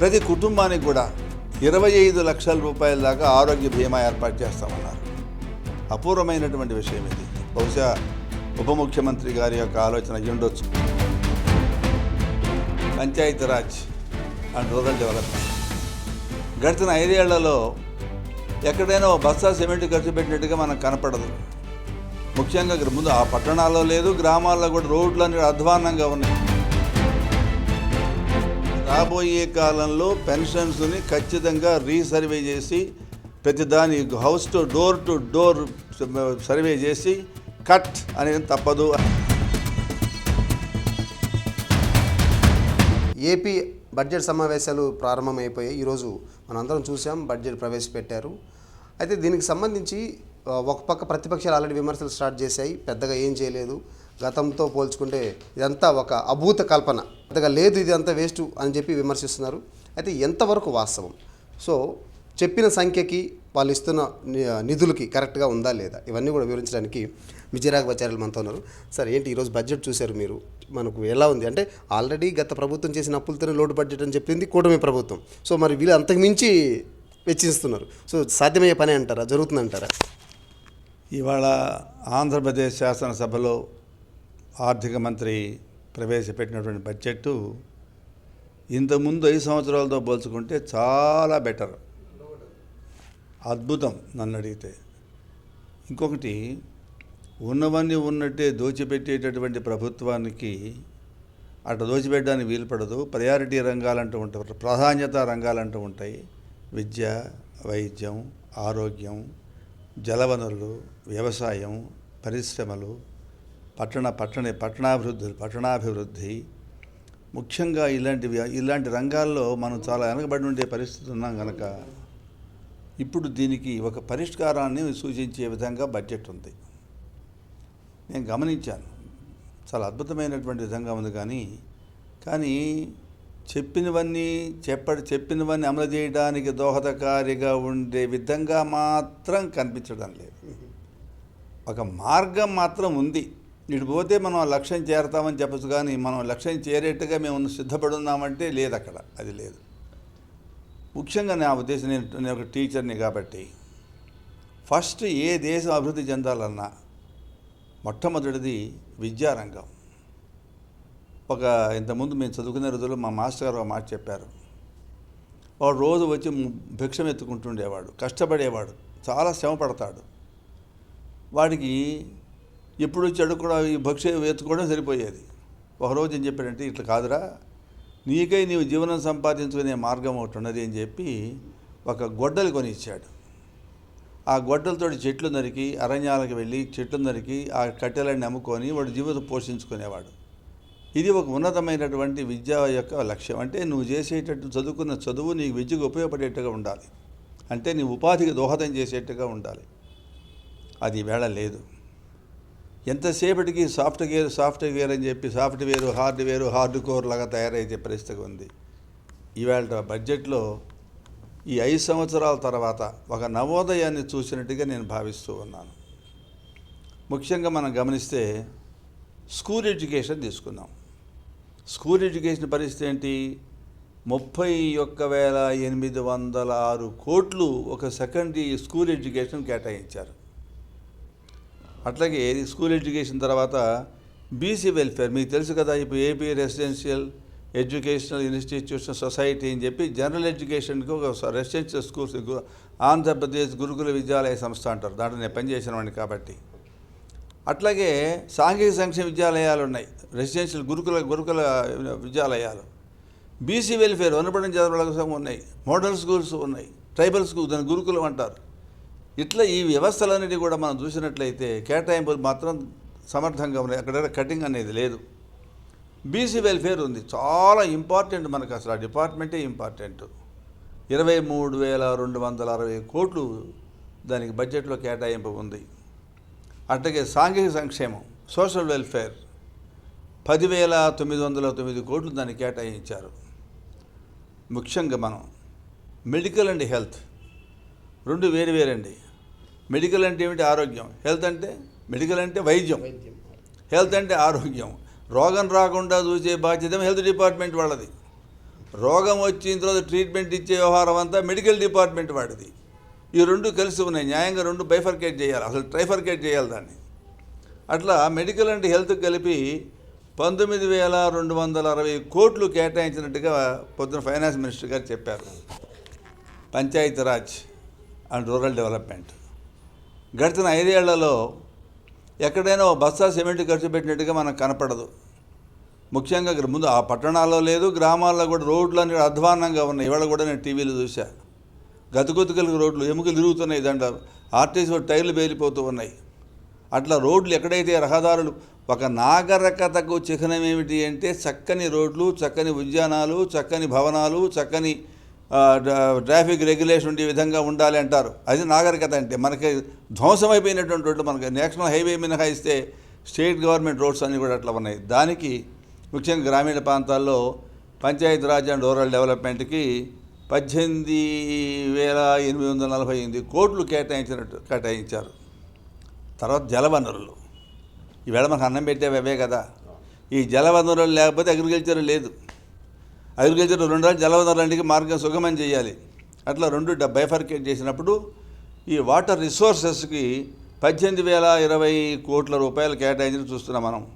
ప్రతి కుటుంబానికి కూడా ఇరవై ఐదు లక్షల రూపాయల దాకా ఆరోగ్య బీమా ఏర్పాటు చేస్తామన్నారు. అపూర్వమైనటువంటి విషయం ఇది. బహుశా ఉప ముఖ్యమంత్రి గారి యొక్క ఆలోచన ఉండొచ్చు. Panchayati Raj and rural development. గడిచిన ఐదేళ్ళలో ఎక్కడైనా ఓ బస్తా సిమెంట్ ఖర్చు పెట్టినట్టుగా మనకు కనపడదు. ముఖ్యంగా ముందు ఆ పట్టణాల్లో లేదు గ్రామాల్లో కూడా రోడ్లు అనేవి అధ్వాన్నంగా ఉన్నాయి. రాబోయే కాలంలో పెన్షన్స్ని ఖచ్చితంగా రీసర్వే చేసి ప్రతి దాని house to door to door survey చేసి కట్ అనేది తప్పదు. ఏపీ బడ్జెట్ సమావేశాలు ప్రారంభమైపోయాయి. ఈరోజు మనందరం చూసాం బడ్జెట్ ప్రవేశపెట్టారు. అయితే దీనికి సంబంధించి ఒక పక్క ప్రతిపక్షాలు ఆల్రెడీ విమర్శలు స్టార్ట్ చేశాయి. పెద్దగా ఏం చేయలేదు. గతంతో పోల్చుకుంటే ఇదంతా ఒక అభూత కల్పన. అంతగా లేదు ఇది అంతా వేస్ట్ అని చెప్పి విమర్శిస్తున్నారు. అయితే ఎంతవరకు వాస్తవం? సో చెప్పిన సంఖ్యకి వాళ్ళు ఇస్తున్న నిధులకి కరెక్ట్గా ఉందా లేదా? ఇవన్నీ కూడా వివరించడానికి విజయరాఘవాచార్యులు మనతో ఉన్నారు. సార్ ఏంటి ఈరోజు బడ్జెట్ చూశారు మీరు? మనకు ఎలా ఉంది? అంటే ఆల్రెడీ గత ప్రభుత్వం చేసిన అప్పులతోనే లోటు బడ్జెట్ అని చెప్పింది కూటమి ప్రభుత్వం. సో మరి వీళ్ళు అంతకు మించి వెచ్చిస్తున్నారు. సో సాధ్యమయ్యే పని అంటారా? జరుగుతుందంటారా? ఇవాళ ఆంధ్రప్రదేశ్ శాసనసభలో ఆర్థిక మంత్రి ప్రవేశపెట్టినటువంటి బడ్జెట్ ఇంతకుముందు ఐదు సంవత్సరాలతో పోల్చుకుంటే చాలా బెటర్. అద్భుతం నన్ను అడిగితే. ఇంకొకటి ఉన్నవన్నీ ఉన్నట్టే దోచిపెట్టేటటువంటి ప్రభుత్వానికి అటు దోచిపెట్టడానికి వీలు పడదు. ప్రయారిటీ రంగాలంటూ ఉంటాయి ప్రాధాన్యత రంగాలంటూ ఉంటాయి. విద్య వైద్యం ఆరోగ్యం జలవనరులు వ్యవసాయం పరిశ్రమలు పట్టణ పట్టణ పట్టణాభివృద్ధి పట్టణాభివృద్ధి. ముఖ్యంగా ఇలాంటివి ఇలాంటి రంగాల్లో మనం చాలా వెనకబడి ఉండే పరిస్థితి ఉన్నాం కనుక ఇప్పుడు దీనికి ఒక పరిష్కారాన్ని సూచించే విధంగా బడ్జెట్ ఉంది. నేను గమనించాను. చాలా అద్భుతమైనటువంటి విధంగా ఉంది కానీ కానీ చెప్పినవన్నీ చెప్పడి చెప్పినవన్నీ అమలు చేయడానికి దోహదకారిగా ఉండే విధంగా మాత్రం కనిపించడం లేదు. ఒక మార్గం మాత్రం ఉంది. ఇటు పోతే మనం ఆ లక్ష్యం చేరతామని చెప్పచ్చు కానీ మనం లక్ష్యం చేరేట్టుగా మేము సిద్ధపడి ఉన్నామంటే లేదు అక్కడ అది లేదు. ముఖ్యంగా నా ఉద్దేశం నేను నేను ఒక టీచర్ని కాబట్టి ఫస్ట్ ఏ దేశం అభివృద్ధి చెందాలన్నా మొట్టమొదటిది విద్యారంగం. ఒక ఇంతకుముందు మేము చదువుకునే రోజుల్లో మా మాస్టర్ గారు ఒక మాట చెప్పారు. వాడు రోజు వచ్చి భిక్షం ఎత్తుకుంటుండేవాడు కష్టపడేవాడు చాలా శ్రమ పడతాడు. వాడికి ఎప్పుడు వచ్చాడు కూడా ఈ భిక్ష ఎత్తుకోవడం సరిపోయేది. ఒకరోజు ఏం చెప్పాడంటే ఇట్లా కాదురా నీకై నీవు జీవనం సంపాదించుకునే మార్గం ఒకటి ఉన్నది అని చెప్పి ఒక గొడ్డలు కొని ఇచ్చాడు ఆ గొడ్డలతోటి చెట్లు నరికి అరణ్యాలకు వెళ్ళి చెట్లు నరికి ఆ కట్టెలన్నీ అమ్ముకొని వాడు జీవితం పోషించుకునేవాడు. ఇది ఒక ఉన్నతమైనటువంటి విద్య యొక్క లక్ష్యం. అంటే నువ్వు చేసేటట్టు చదువుకున్న చదువు నీకు విద్యకు ఉపయోగపడేట్టుగా ఉండాలి. అంటే నీ ఉపాధికి దోహదం చేసేట్టుగా ఉండాలి. అది వేళ లేదు. ఎంతసేపటికి సాఫ్ట్వేర్ సాఫ్ట్వేర్ అని చెప్పి సాఫ్ట్వేర్ హార్డ్వేర్ హార్డ్ కోర్ లాగా తయారైతే పరిస్థితి ఉంది. ఈవేళ బడ్జెట్లో ఈ ఐదు సంవత్సరాల తర్వాత ఒక నవోదయాన్ని చూసినట్టుగా నేను భావిస్తూ ఉన్నాను. ముఖ్యంగా మనం గమనిస్తే స్కూల్ ఎడ్యుకేషన్ తీసుకుందాం. స్కూల్ ఎడ్యుకేషన్ పరిస్థితి ఏంటి? ముప్పై ఒక్క వేల ఎనిమిది వందల ఆరు కోట్లు ఒక సెకండరీ స్కూల్ ఎడ్యుకేషన్ కేటాయించారు. అట్లాగే స్కూల్ ఎడ్యుకేషన్ తర్వాత బీసీ వెల్ఫేర్ మీకు తెలుసు కదా ఇప్పుడు AP residential educational institution society అని చెప్పి జనరల్ ఎడ్యుకేషన్కి ఒక రెసిడెన్షియల్ స్కూల్స్ ఆంధ్రప్రదేశ్ గురుకుల విద్యాలయ సంస్థ అంటారు. దాంట్లో నేను పనిచేసినవాడిని కాబట్టి. అట్లాగే సాంఘిక సంక్షేమ విద్యాలయాలు ఉన్నాయి. రెసిడెన్షియల్ గురుకుల గురుకుల విద్యాలయాలు. బీసీ వెల్ఫేర్ వనపడిన చదవడం కోసం ఉన్నాయి. మోడల్ స్కూల్స్ ఉన్నాయి. ట్రైబల్ స్కూల్ దాని గురుకులం అంటారు. ఇట్లా ఈ వ్యవస్థలన్నిటి కూడా మనం చూసినట్లయితే కేటాయింపులు మాత్రం సమర్థంగా ఉన్నాయి. అక్కడ కటింగ్ అనేది లేదు. బీసీ వెల్ఫేర్ ఉంది. చాలా ఇంపార్టెంట్ మనకు అసలు. ఆ డిపార్ట్మెంటే ఇంపార్టెంట్. ఇరవై మూడు వేల రెండు వందల అరవై కోట్లు దానికి బడ్జెట్లో కేటాయింపు ఉంది. అట్లాగే సాంఘిక సంక్షేమం సోషల్ వెల్ఫేర్ పదివేల తొమ్మిది వందల తొమ్మిది కోట్లు దానికి కేటాయించారు. ముఖ్యంగా మనం మెడికల్ అండ్ హెల్త్ రెండు వేరు వేరండి. మెడికల్ అంటే ఏమిటి? ఆరోగ్యం. హెల్త్ అంటే? మెడికల్ అంటే వైద్యం. హెల్త్ అంటే ఆరోగ్యం. రోగం రాకుండా చూసే బాధ్యత హెల్త్ డిపార్ట్మెంట్ వాళ్ళది. రోగం వచ్చిన తర్వాత ట్రీట్మెంట్ ఇచ్చే వ్యవహారం అంతా మెడికల్ డిపార్ట్మెంట్ వాడిది. ఈ రెండు కలిసి ఉన్నాయి. న్యాయంగా రెండు బైఫర్కేట్ చేయాలి. అసలు ట్రైఫర్కేట్ చేయాలి దాన్ని. అట్లా మెడికల్ అండ్ హెల్త్ కలిపి పంతొమ్మిది వేల రెండు వందల అరవై కోట్లు కేటాయించినట్టుగా పొద్దున ఫైనాన్స్ మినిస్టర్ గారు చెప్పారు. Panchayati Raj and rural development. గడిచిన ఐదేళ్ళలో ఎక్కడైనా ఓ బస్తా సిమెంట్ ఖర్చు పెట్టినట్టుగా మనకు కనపడదు. ముఖ్యంగా ముందు ఆ పట్టణాల్లో లేదు గ్రామాల్లో కూడా రోడ్లు అన్ని అధ్వాన్నంగా ఉన్నాయి. ఇవాళ కూడా నేను టీవీలో చూసా గతుకుతుకలకు రోడ్లు ఎముకలు తిరుగుతున్నాయి. దాంట్లో ఆర్టీసీ టైర్లు బేలిపోతూ ఉన్నాయి. అట్లా రోడ్లు ఎక్కడైతే రహదారులు ఒక నాగరికతకు చిహ్నం ఏమిటి అంటే చక్కని రోడ్లు చక్కని ఉద్యానాలు చక్కని భవనాలు చక్కని ట్రాఫిక్ రెగ్యులేషన్ ఉండే విధంగా ఉండాలి అంటారు. అది నాగరికత అంటే. మనకి ధ్వంసమైపోయినటువంటి రోడ్లు మనకి నేషనల్ హైవే మినహాయిస్తే స్టేట్ గవర్నమెంట్ రోడ్స్ అన్నీ కూడా అట్లా ఉన్నాయి. దానికి ముఖ్యంగా గ్రామీణ ప్రాంతాల్లో పంచాయతీ రాజ్ అండ్ రూరల్ డెవలప్మెంట్కి పద్దెనిమిది వేల ఎనిమిది వందల నలభై ఎనిమిది కోట్లు కేటాయించినట్టు కేటాయించారు. తర్వాత జలవనరులు. ఈవేళ మనకు అన్నం పెట్టేవి అవే కదా. ఈ జలవనరులు లేకపోతే అగ్రికల్చర్ లేదు. అగ్రికల్చర్ రెండు రోజులు జలవనరులన్నిటికీ మార్గం సుగమం చేయాలి. అట్లా రెండు బైఫర్కేట్ చేసినప్పుడు ఈ వాటర్ రిసోర్సెస్కి పద్దెనిమిది వేల ఇరవై కోట్ల రూపాయలు కేటాయించి చూస్తున్నాం మనం.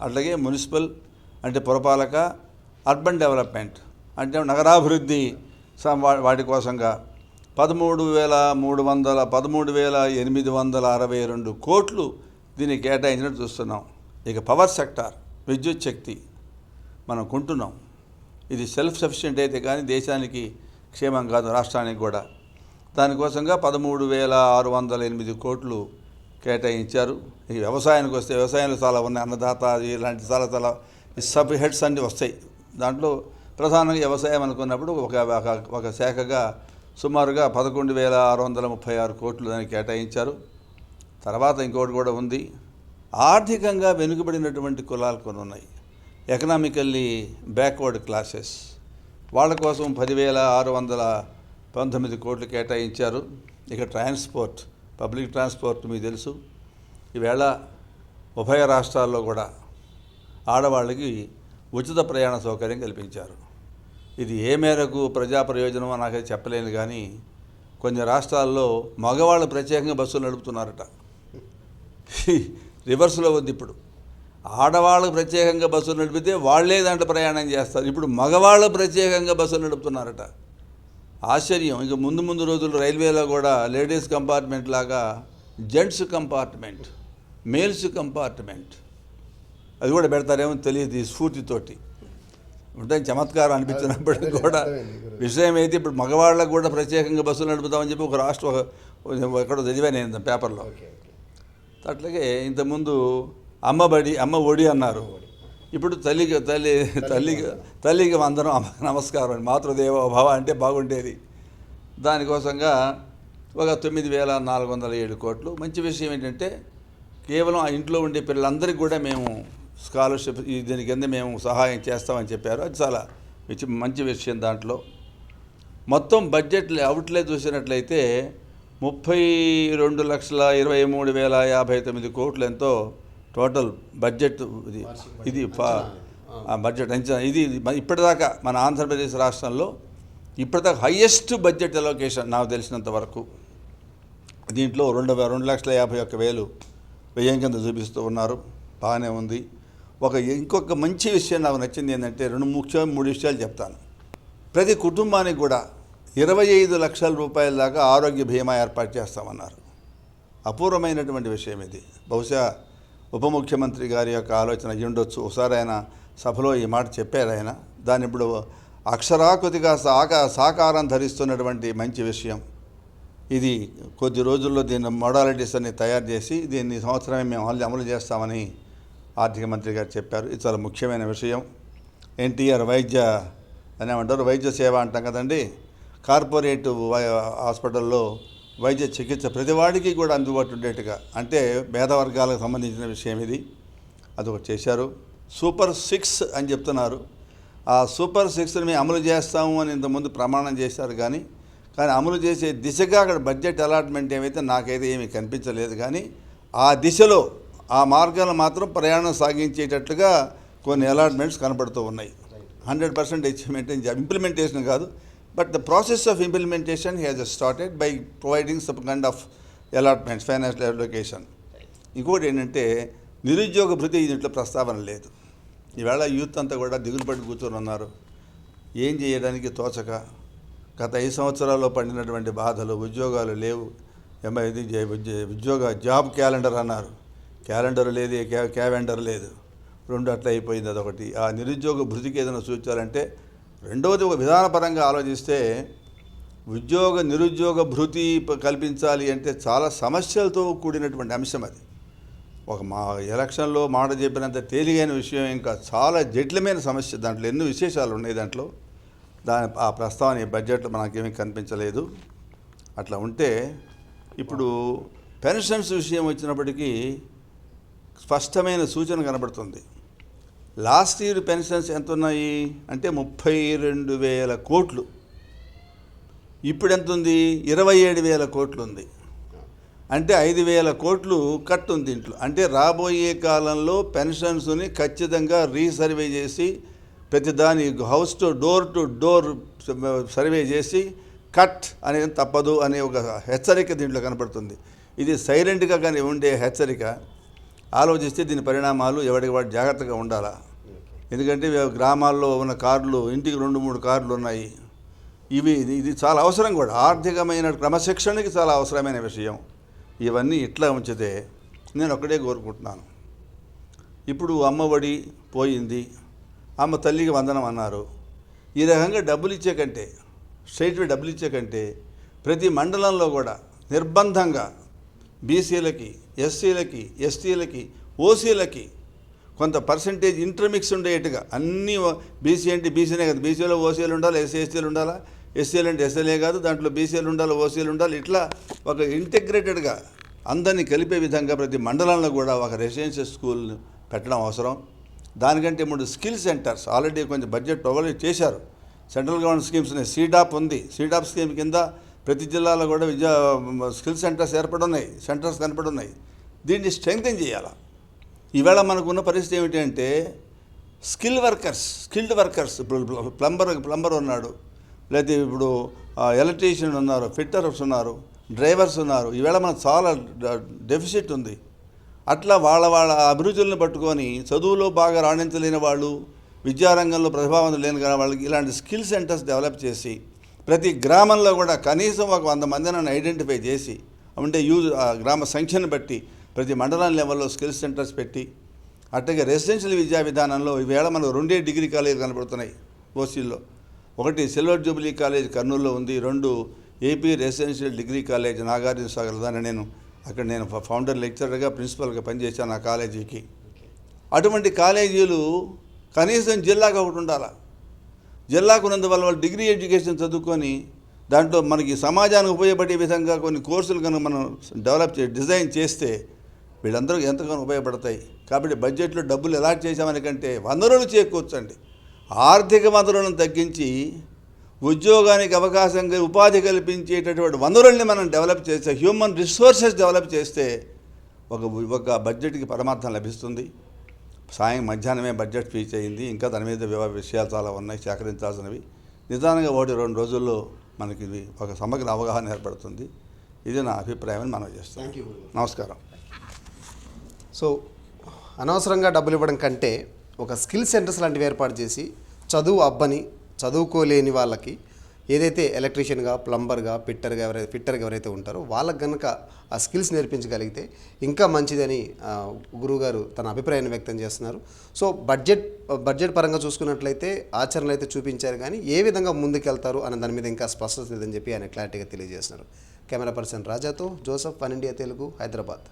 అట్లాగే మున్సిపల్ అంటే పురపాలక అర్బన్ డెవలప్మెంట్ అంటే నగరాభివృద్ధి వా- వాటి కోసంగా పదమూడు వేల మూడు వందల పదమూడు వేల ఎనిమిది వందల అరవై రెండు కోట్లు దీన్ని కేటాయించినట్టు చూస్తున్నాం. ఇక పవర్ సెక్టార్ విద్యుత్ శక్తి మనం కొంటున్నాం. ఇది సెల్ఫ్ సఫిషియెంట్ అయితే కానీ దేశానికి క్షేమం కాదు రాష్ట్రానికి కూడా. దానికోసంగా పదమూడు వేల ఆరు వందల ఎనిమిది కోట్లు కేటాయించారు. ఈ వ్యవసాయానికి వస్తే వ్యవసాయంలో చాలా ఉన్నాయి అన్నదాత ఇలాంటి చాలా చాలా సబ్ హెడ్స్ అన్నీ వస్తాయి. దాంట్లో ప్రధానంగా వ్యవసాయం అనుకున్నప్పుడు ఒక ఒక- ఒక శాఖగా సుమారుగా పదకొండు వేల ఆరు వందల ముప్పై ఆరు కోట్లు దానికి కేటాయించారు. తర్వాత ఇంకోటి కూడా ఉంది. ఆర్థికంగా వెనుకబడినటువంటి కులాలు కొన్ని ఉన్నాయి. ఎకనామికల్లీ బ్యాక్వర్డ్ క్లాసెస్ వాళ్ళ కోసం పదివేల ఆరు వందల పంతొమ్మిది కోట్లు కేటాయించారు. ఇక ట్రాన్స్పోర్ట్ పబ్లిక్ ట్రాన్స్పోర్ట్ మీకు తెలుసు. ఈవేళ ఉభయ రాష్ట్రాల్లో కూడా ఆడవాళ్ళకి ఉచిత ప్రయాణ సౌకర్యం కల్పించారు. ఇది ఏ మేరకు ప్రజా ప్రయోజనమో నాకైతే చెప్పలేను కానీ కొన్ని రాష్ట్రాల్లో మగవాళ్ళు ప్రత్యేకంగా బస్సులు నడుపుతున్నారట. రివర్స్లో ఉంది ఇప్పుడు. ఆడవాళ్ళకు ప్రత్యేకంగా బస్సులు నడిపితే వాళ్ళే దాంట్లో ప్రయాణం చేస్తారు. ఇప్పుడు మగవాళ్ళు ప్రత్యేకంగా బస్సులు నడుపుతున్నారట. ఆశ్చర్యం. ఇక ముందు ముందు రోజుల్లో రైల్వేలో కూడా లేడీస్ కంపార్ట్మెంట్ లాగా జెంట్స్ కంపార్ట్మెంట్ మేల్స్ కంపార్ట్మెంట్. అది కూడా పెడతారేమో తెలియదు ఈ స్ఫూర్తితోటి. ఉంటే చమత్కారం అనిపించినప్పటికీ కూడా విషయం అయితే ఇప్పుడు మగవాళ్ళకు కూడా ప్రత్యేకంగా బస్సులు నడుపుతామని చెప్పి ఒక రాష్ట్ర ఎక్కడో చదివాను నేను పేపర్లో. అట్లాగే ఇంతకుముందు అమ్మబడి అమ్మ ఒడి అన్నారు. ఇప్పుడు తల్లికి తల్లి తల్లికి తల్లికి అమ్మకి నమస్కారం అని మాతృదేవ భవ అంటే బాగుండేది. దానికోసంగా ఒక తొమ్మిది వేల నాలుగు వందల ఏడు కోట్లు. మంచి విషయం ఏంటంటే కేవలం ఆ ఇంట్లో ఉండే పిల్లలందరికీ కూడా మేము స్కాలర్షిప్ దీని కింద మేము సహాయం చేస్తామని చెప్పారు. అది చాలా మంచి మంచి విషయం దాంట్లో. మొత్తం బడ్జెట్ అవుట్లే చూసినట్లయితే ముప్పై రెండు లక్షల ఇరవై మూడు వేల యాభై తొమ్మిది కోట్లు ఎంతో టోటల్ బడ్జెట్ ఇది ఇది బడ్జెట్ అంచనా ఇది ఇప్పటిదాకా మన ఆంధ్రప్రదేశ్ రాష్ట్రంలో ఇప్పటిదాకా హయ్యెస్ట్ బడ్జెట్ అలొకేషన్ నాకు తెలిసినంత వరకు దీంట్లో రెండు రెండు లక్షల యాభై ఒక్క వేలు వ్యయం కింద చూపిస్తూ ఉన్నారు. బాగానే ఉంది. ఒక ఇంకొక మంచి విషయం నాకు నచ్చింది ఏంటంటే రెండు ముఖ్యమైన మూడు విషయాలు చెప్తాను. ప్రతి కుటుంబానికి కూడా ఇరవై ఐదు లక్షల రూపాయల దాకా ఆరోగ్య బీమా ఏర్పాటు చేస్తామన్నారు. అపూర్వమైనటువంటి విషయం ఇది. బహుశా ఉప ముఖ్యమంత్రి గారి యొక్క ఆలోచన అయ్యి ఉండొచ్చు ఒకసారి ఆయన సభలో ఈ మాట చెప్పారు ఆయన. దాన్ని ఇప్పుడు అక్షరాకృతిగా సాక సాకారం ధరిస్తున్నటువంటి మంచి విషయం. ఇది కొద్ది రోజుల్లో దీని మోడాలిటీస్ అన్ని తయారు చేసి దీన్ని సంవత్సరమే మేము అమలు అమలు చేస్తామని ఆర్థిక మంత్రి గారు చెప్పారు. ఇది చాలా ముఖ్యమైన విషయం. ఎన్టీఆర్ వైద్య అనేమంటారు? వైద్య సేవ అంటాం కదండి. కార్పొరేట్ వై- హాస్పిటల్లో వైద్య చికిత్స ప్రతివాడికి కూడా అందుబాటు ఉండేట్టుగా అంటే భేద వర్గాలకు సంబంధించిన విషయం ఇది. అదొకటి చేశారు. సూపర్ సిక్స్ అని చెప్తున్నారు. ఆ సూపర్ సిక్స్ని మేము అమలు చేస్తాము అని ఇంతకుముందు ప్రమాణం చేశారు కానీ కానీ అమలు చేసే దిశగా అక్కడ బడ్జెట్ అలాట్మెంట్ ఏమైతే నాకైతే ఏమీ కనిపించలేదు కానీ ఆ దిశలో ఆ మార్గాలు మాత్రం ప్రయాణం సాగించేటట్లుగా కొన్ని అలాట్మెంట్స్ కనపడుతూ ఉన్నాయి. హండ్రెడ్ పర్సెంట్ అచీవ్మెంట్ ఇంప్లిమెంటేషన్ కాదు. But the process of implementation has started by providing some kind of allotments financial allocation ఇంకోటి ఏంటంటే నిరుద్యోగ భృతి దీంట్లో ప్రస్తావన లేదు. ఈవేళ యూత్ అంతా కూడా దిగులు పడి కూర్చొని ఉన్నారు. ఏం చేయడానికి తోచక? గత ఐదు సంవత్సరాల్లో పండినటువంటి బాధలు ఉద్యోగాలు లేవు. ఇది ఉద్యోగ జాబ్ క్యాలెండర్ అన్నారు. క్యాలెండర్ లేదు క్యా లేదు. రెండు అట్లా అయిపోయింది అదొకటి. ఆ నిరుద్యోగ భృతికి ఏదైనా సూచాలంటే రెండవది ఒక విధానపరంగా ఆలోచిస్తే ఉద్యోగ నిరుద్యోగ భృతి కల్పించాలి అంటే చాలా సమస్యలతో కూడినటువంటి అంశం అది. ఒక మా ఎలక్షన్లో మాట చెప్పినంత తేలిగైన విషయం ఇంకా చాలా జటిలమైన సమస్య. దాంట్లో ఎన్నో విశేషాలు ఉన్నాయి దాంట్లో. దాని ఆ ప్రస్తావన బడ్జెట్లో మనకేమీ కనిపించలేదు. అట్లా ఉంటే ఇప్పుడు పెన్షన్స్ విషయం వచ్చినప్పటికీ స్పష్టమైన సూచన కనబడుతుంది. లాస్ట్ ఇయర్ పెన్షన్స్ ఎంత ఉన్నాయి అంటే ముప్పై రెండు వేల కోట్లు. ఇప్పుడు ఎంత ఉంది ఇరవై ఏడు వేల కోట్లు ఉంది అంటే ఐదు వేల కోట్లు కట్ ఉంది దీంట్లో అంటే రాబోయే కాలంలో పెన్షన్స్ని ఖచ్చితంగా రీసర్వే చేసి ప్రతి దాని house to door to door survey చేసి కట్ అనేది తప్పదు అనే ఒక హెచ్చరిక దీంట్లో కనపడుతుంది. ఇది సైలెంట్గా కానీ ఉండే హెచ్చరిక. ఆలోచిస్తే దీని పరిణామాలు ఎవరికి వాడు జాగ్రత్తగా ఉండాలా? ఎందుకంటే గ్రామాల్లో ఉన్న కార్లు ఇంటికి రెండు మూడు కార్లు ఉన్నాయి. ఇవి ఇది- ఇది చాలా అవసరం కూడా. ఆర్థికమైన క్రమశిక్షణకి చాలా అవసరమైన విషయం. ఇవన్నీ ఇట్లా ఉంచితే నేను ఒక్కడే కోరుకుంటున్నాను. ఇప్పుడు అమ్మఒడి పోయింది. అమ్మ తల్లికి వందనం అన్నారు. ఈ రకంగా డబ్బులు ఇచ్చే కంటే స్ట్రైట్వే డబ్బులు ఇచ్చే కంటే ప్రతి మండలంలో కూడా నిర్బంధంగా బీసీలకి ఎస్సీలకి ఎస్టీలకి ఓసీలకి కొంత పర్సంటేజ్ ఇంటర్మిక్స్ ఉండేట్టుగా. అన్నీ బీసీ అంటే బీసీనే కాదు. బీసీలో ఓసీలు ఉండాలి? ఎస్సీ ఎస్టీలు ఉండాలా? ఎస్సీలు అంటే ఎస్ఎల్ఏ కాదు. దాంట్లో బీసీలు ఉండాలి? ఓసీలు ఉండాలి? ఇట్లా ఒక ఇంటిగ్రేటెడ్గా అందరినీ కలిపే విధంగా ప్రతి మండలంలో కూడా ఒక రెసిడెన్షియల్ స్కూల్ పెట్టడం అవసరం. దానికంటే మూడు స్కిల్ సెంటర్స్ ఆల్రెడీ కొంచెం బడ్జెట్ ప్రొవైడ్ చేశారు. సెంట్రల్ గవర్నమెంట్ స్కీమ్స్ ఉన్నాయి సీడాప్ ఉంది. సీడాప్ స్కీమ్ కింద ప్రతి జిల్లాలో కూడా విద్యా స్కిల్ సెంటర్స్ ఏర్పడి ఉన్నాయి సెంటర్స్ కనపడి ఉన్నాయి దీన్ని స్ట్రెంగ్తెన్ చేయాలి? ఈవేళ మనకున్న పరిస్థితి ఏమిటంటే స్కిల్ వర్కర్స్ స్కిల్డ్ వర్కర్స్ ఇప్పుడు ప్లంబర్ ప్లంబర్ ఉన్నాడు. లేకపోతే ఇప్పుడు ఎలక్ట్రీషియన్ ఉన్నారు ఫిట్టర్స్ ఉన్నారు డ్రైవర్స్ ఉన్నారు. ఈవేళ మనకు చాలా డెఫిసిట్ ఉంది. అట్లా వాళ్ళ వాళ్ళ అభిరుచులను పట్టుకొని చదువులో బాగా రాణించలేని వాళ్ళు విద్యారంగంలో ప్రతిభావంతులు లేని కానీ వాళ్ళకి ఇలాంటి స్కిల్ సెంటర్స్ డెవలప్ చేసి ప్రతి గ్రామంలో కూడా కనీసం ఒక వంద మందిని ఐడెంటిఫై చేసి అంటే యూజ్ ఆ గ్రామ సంఖ్యను బట్టి ప్రతి మండలం లెవెల్లో స్కిల్ సెంటర్స్ పెట్టి అట్లాగే రెసిడెన్షియల్ విద్యా విధానంలో ఈవేళ మనకు రెండే డిగ్రీ కాలేజీలు కనబడుతున్నాయి ఓసీల్లో. ఒకటి సిల్వర్ జూబిలీ కాలేజ్ కర్నూలులో ఉంది రెండు AP residential degree college Nagarjuna Sagar దాన్ని నేను అక్కడ నేను ఫౌండర్ లెక్చరర్గా ప్రిన్సిపల్గా పనిచేశాను ఆ కాలేజీకి. అటువంటి కాలేజీలు కనీసం జిల్లాగా ఒకటి ఉండాలా? జిల్లాకు ఉన్నందువల్ల వాళ్ళు డిగ్రీ ఎడ్యుకేషన్ చదువుకొని దాంట్లో మనకి సమాజానికి ఉపయోగపడే విధంగా కొన్ని కోర్సులు కనుక మనం డెవలప్ చే డిజైన్ చేస్తే వీళ్ళందరూ ఎంతగానో ఉపయోగపడతాయి. కాబట్టి బడ్జెట్లో డబ్బులు ఎలా చేసామని కంటే వనరులు చేకూర్చండి. ఆర్థిక వనరులను తగ్గించి ఉద్యోగానికి అవకాశంగా ఉపాధి కల్పించేటటువంటి వనరుల్ని మనం డెవలప్ చేస్తే హ్యూమన్ రిసోర్సెస్ డెవలప్ చేస్తే ఒక ఒక బడ్జెట్కి పరమార్థం లభిస్తుంది. సాయం మధ్యాహ్నమే బడ్జెట్ స్పీచ్ అయింది ఇంకా దాని మీద వివ- విషయాలు చాలా ఉన్నాయి సేకరించాల్సినవి. నిదానంగా ఒకటి రెండు రోజుల్లో మనకి ఇది ఒక సమగ్ర అవగాహన ఏర్పడుతుంది. ఇది నా అభిప్రాయం అని మనం చేస్తాం. థ్యాంక్ యూ నమస్కారం. సో అనవసరంగా డబ్బులు ఇవ్వడం కంటే ఒక స్కిల్ సెంటర్స్ లాంటివి ఏర్పాటు చేసి చదువు అబ్బని చదువుకోలేని వాళ్ళకి ఏదైతే ఎలక్ట్రీషియన్గా ప్లంబర్గా పిట్టర్గా ఎవరైతే ఫిట్టర్గా ఎవరైతే ఉంటారో వాళ్ళకి కనుక ఆ స్కిల్స్ నేర్పించగలిగితే ఇంకా మంచిదని గురువుగారు తన అభిప్రాయాన్ని వ్యక్తం చేస్తున్నారు. సో బడ్జెట్ బడ్జెట్ పరంగా చూసుకున్నట్లయితే ఆచరణలు అయితే చూపించారు కానీ ఏ విధంగా ముందుకెళ్తారు అనే దాని మీద ఇంకా స్పష్టత లేదని చెప్పి ఆయన క్లారిటీగా తెలియజేస్తున్నారు. Camera person రాజాతో Joseph pan India Telugu Hyderabad.